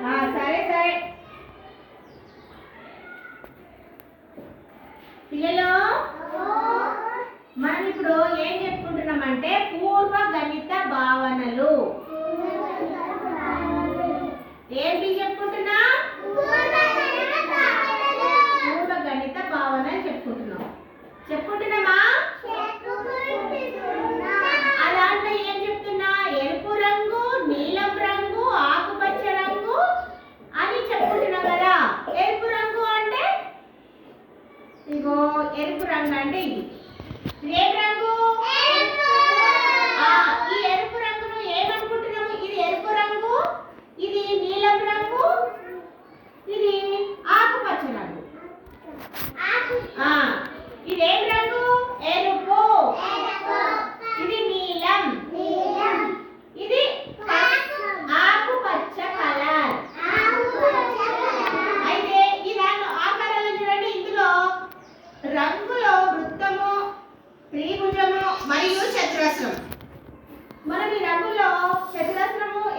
సరే సరే. పిల్లలు మనం ఇప్పుడు ఏం చెప్పుకుంటున్నామంటే పూ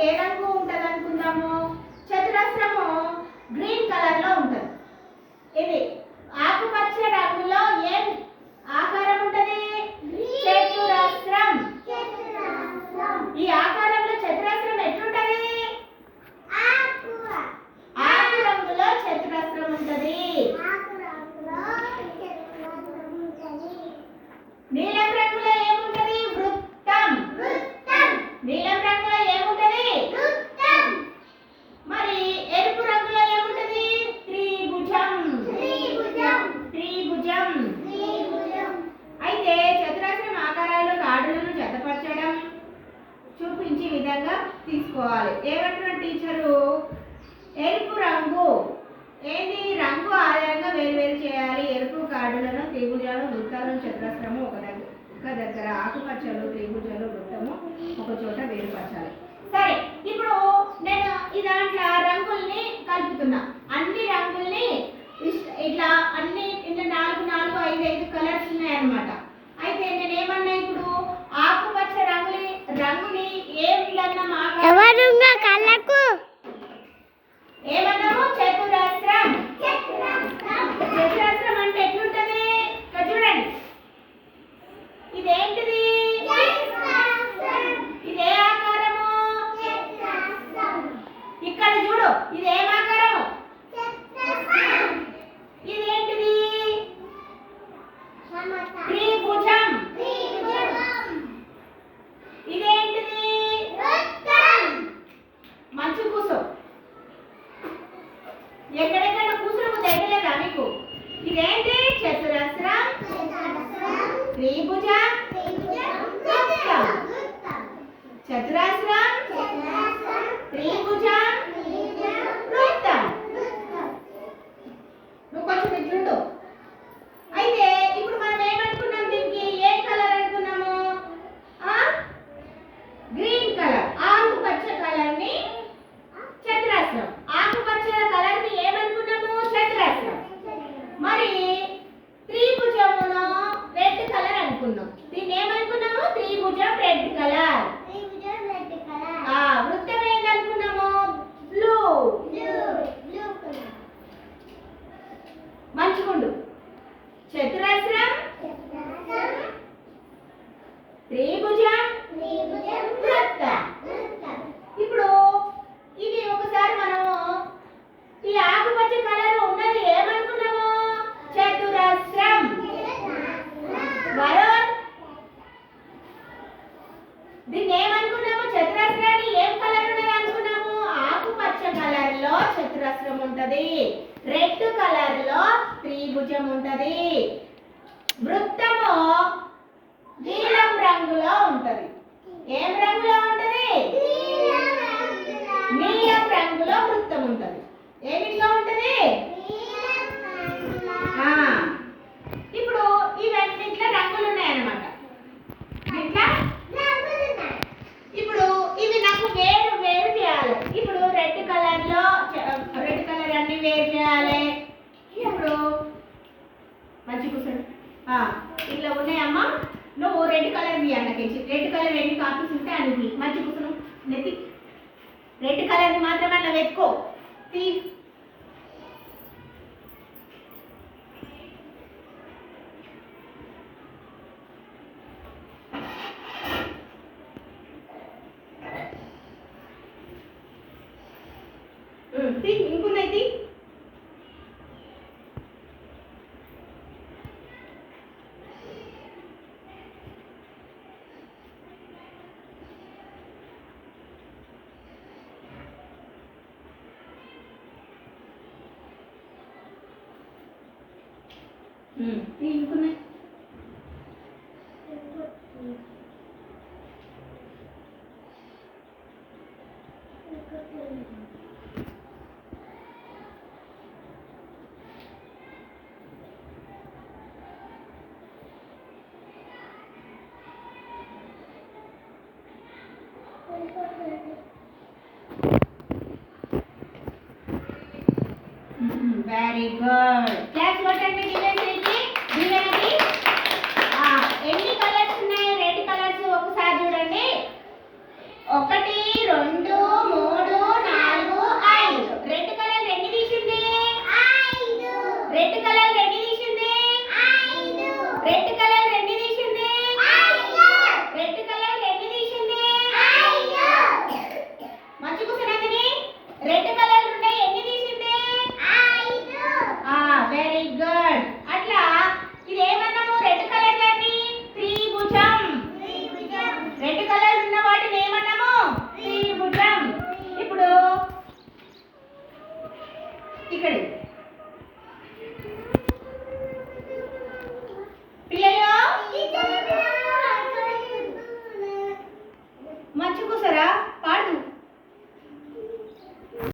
ఏ రంగు ఉంటుంది అనుకుందాము చతురస్రము గ్రీన్ కలర్లో ఉంటుంది. విధంగా తీసుకోవాలి. ఏమంటున్నాడు టీచరు? ఎరుపు రంగు. ఏంటి రంగు ఆధారంగా వేరువేరు చేయాలి. ఎరుపు కార్డులను త్రిభుజాలు వృత్తాలను చతురస్రము ఒక దగ్గర ఒక దగ్గర ఆకుపచ్చలు త్రిభుజాలు no. దీన్ని ఏమనుకున్నాము చతురస్రాన్ని ఏం కలర్ ఉన్నది అనుకున్నాము? ఆకుపచ్చ కలర్లో చతురస్రం ఉంటది. రెడ్ కలర్లో త్రిభుజం ఉంటది. వృత్తము ఇట్లా ఉన్నాయమ్మా. నువ్వు రెడ్ కలర్ మీ అన్నకేసి రెడ్ కలర్ ఎన్ని కాపీస్ ఉంటే అది మంచి కూర్చును నెత్తి రెడ్ కలర్ మాత్రమే అట్లా వెతుకో తీ. ఇంకున్నది Mm-hmm. very good. That's what time it is? Red colour